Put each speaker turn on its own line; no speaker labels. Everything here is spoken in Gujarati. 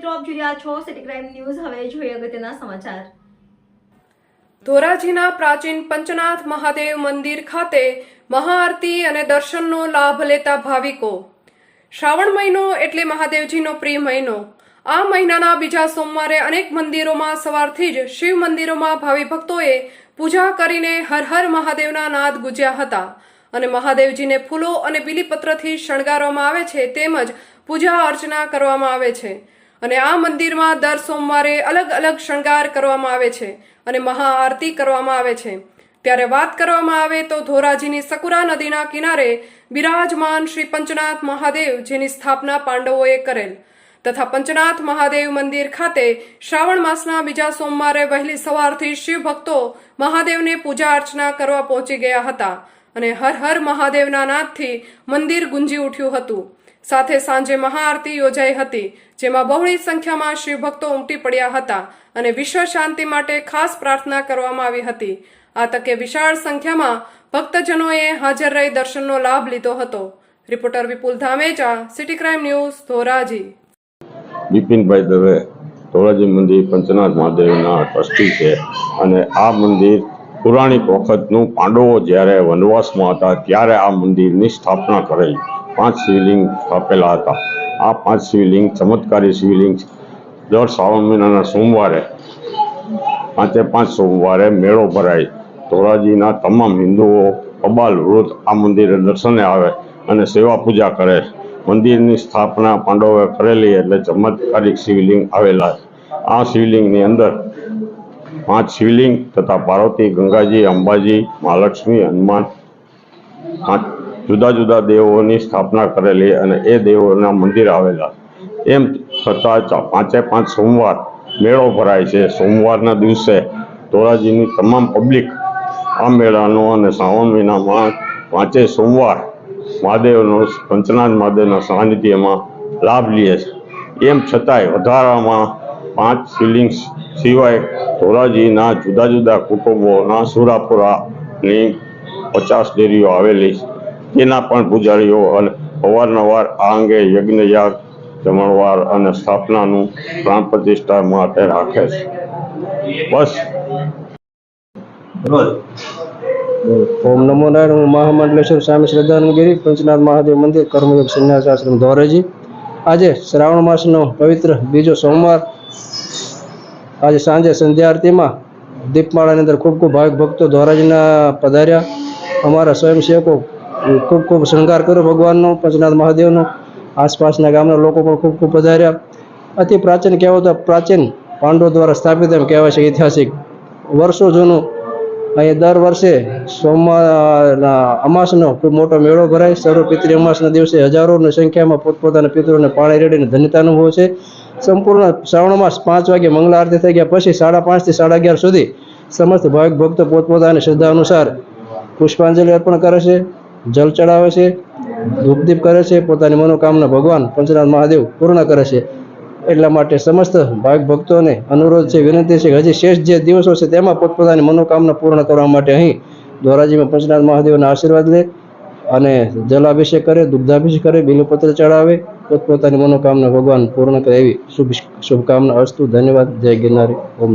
મિત્રો આપ જોઈ રહ્યા છો સિટી ક્રાઇમ ન્યૂઝ હવે જોઈએ અગત્યના સમાચાર.
ધોરાજીના પ્રાચીન પંચનાથ મહાદેવ મંદિર ખાતે મહાઆરતી અને દર્શનનો લાભ લેતા ભાવિકો. શ્રાવણ મહિનો એટલે મહાદેવજીનો પ્રિય મહિનો. આ મહિનાના બીજા સોમવારે અનેક મંદિરોમાં સવારથી જ શિવ મંદિરોમાં ભાવિ ભક્તોએ પૂજા કરીને હર હર મહાદેવના નાદ ગુજ્યા હતા. અને મહાદેવજીને ફૂલો અને બીલીપત્રથી શણગારવામાં આવે છે તેમજ પૂજા અર્ચના કરવામાં આવે છે. અને આ મંદિરમાં દર સોમવારે અલગ અલગ શણગાર કરવામાં આવે છે અને મહાઆરતી કરવામાં આવે છે. ત્યારે વાત કરવામાં આવે તો ધોરાજીની સકુરા નદીના કિનારે બિરાજમાન શ્રી પંચનાથ મહાદેવ જેની સ્થાપના પાંડવોએ કરેલ. તથા પંચનાથ મહાદેવ મંદિર ખાતે શ્રાવણ માસના બીજા સોમવારે વહેલી સવારથી શિવ ભક્તો મહાદેવને પૂજા અર્ચના કરવા પહોંચી ગયા હતા અને હર હર મહાદેવના નાદથી મંદિર ગુંજી ઉઠ્યું હતું. સાથે સાંજે મહાઆરતી યોજાઈ હતી, જેમાં બહોળી સંખ્યામાં શિવભક્તો ઉમટી પડ્યા હતા અને વિશ્વ શાંતિ માટે ખાસ પ્રાર્થના કરવામાં આવી હતી. આ તકે વિશાળ સંખ્યામાં ભક્તજનોએ હાજર રહી દર્શનનો લાભ લીધો હતો. Reporter Vipul Dhamecha city crime news, Dhoraji.
Bipinbhai Dave Dholaji મંદિર પંચનાથ મહાદેવના ટ્રસ્ટી છે અને આ મંદિર પુરાણિક વખતનું પાંડવો જ્યારે વનવાસમાં હતા ત્યારે આ મંદિરની સ્થાપના કરેલી. પાંચ શિવલિંગ સ્થાપેલા હતા. આ પાંચ શિવલિંગ ચમત્કારી શિવલિંગ દર શ્રાવણ મહિનાના સોમવારે, પાંચે પાંચ સોમવારે મેળો ભરાય. ધોરાજીના તમામ હિન્દુઓ અબાલ વૃદ્ધ આ મંદિરે દર્શને આવે અને સેવા પૂજા કરે. મંદિરની સ્થાપના પાંડવોએ કરેલી એટલે ચમત્કારિક શિવલિંગ આવેલા. આ શિવલિંગની અંદર પાંચ શિવલિંગ તથા પાર્વતી, ગંગાજી, અંબાજી, મહાલક્ષ્મી, હનુમાન, પાંચ જુદા જુદા દેવોની સ્થાપના કરેલી અને એ દેવોના મંદિર આવેલા. એમ છતાં પાંચે પાંચ સોમવાર મેળો ભરાય છે. સોમવારના દિવસે ધોરાજીની તમામ પબ્લિક આ મેળાનો અને શ્રાવણ મહિનામાં પાંચે સોમવાર મહાદેવનો પંચનાથ મહાદેવના સાનિધ્યમાં લાભ લે છે. એમ છતાંય વધારામાં પાંચ શિવલિંગ સિવાય ધોરાજીના જુદા જુદા કુટુંબોના સુરાપુરાની પચાસ ડેરીઓ આવેલી છે. તેના પણ પૂજારીઓ અને અવારનવાર આ અંગે યજ્ઞયાગ જમણવાર અને સ્થાપનાનું પ્રાણ પ્રતિષ્ઠા માટે રાખે છે. બસ.
ઓમ નમો નારાયણ હું મહામંડલેશ્વર સ્વામી શ્રદ્ધાનગીરી પંચનાથ મહાદેવ મંદિર કર્મયોગ સંન્યાસ આશ્રમ ધોરેજી. આજે શ્રાવણ માસનો પવિત્ર બીજો સોમવાર. આજે સાંજે સંધ્યા આરતીમાં દીપમાળાની અંદર ખૂબ ખૂબ ભાવિક ભક્તો ધોરાજીના પધાર્યા. અમારા સ્વયંસેવકો ખૂબ ખૂબ શૃંગાર કર્યો ભગવાનનો, પંચનાથ મહાદેવનો. આસપાસના ગામના લોકો પણ ખૂબ ખૂબ પધાર્યા. અતિ પ્રાચીન કહેવાતો પ્રાચીન પાંડવો દ્વારા સ્થાપિત એમ કહેવાય છે ઐતિહાસિક. વર્ષો જૂનું. અહીં દર વર્ષે સોમવારના અમાસનો ખૂબ મોટો મેળો ભરાય. સર્વ પિતૃ અમાસના દિવસે હજારોની સંખ્યામાં પોતપોતાના પિતૃને પાણી રેડીને ધન્યતા અનુભવે છે. સંપૂર્ણ શ્રાવણ માસ પાંચ વાગે મંગળા આરતી થઈ ગયા પછી સાડા પાંચથી સાડા અગિયાર સુધી સમસ્ત ભાવિક ભક્તો પોતપોતાની શ્રદ્ધા અનુસાર પુષ્પાંજલિ અર્પણ કરે છે. જલ ચડાવે છે, ધૂપદીપ કરે છે, પોતાની મનોકામના ભગવાન પંચનાથ મહાદેવ પૂર્ણ કરે છે. એટલા માટે સમસ્ત ભાવિક ભક્તોને અનુરોધ છે, વિનંતી છે હજી શેષ જે દિવસો છે, તેમાં પોતપોતાની મનોકામના પૂર્ણ કરવા માટે અહીં દ્વારાજીમાં પંચનાથ મહાદેવના આશીર્વાદ લે અને જલાભિષેક કરે, દુગ્ધાભિષેક કરે, બિલીપત્ર ચડાવે, પોતપોતાની મનોકામના ભગવાન પૂર્ણ કરે એવી શુભ શુભકામના અસ્તુ ધન્યવાદ. જય ગિરનારી. ઓમ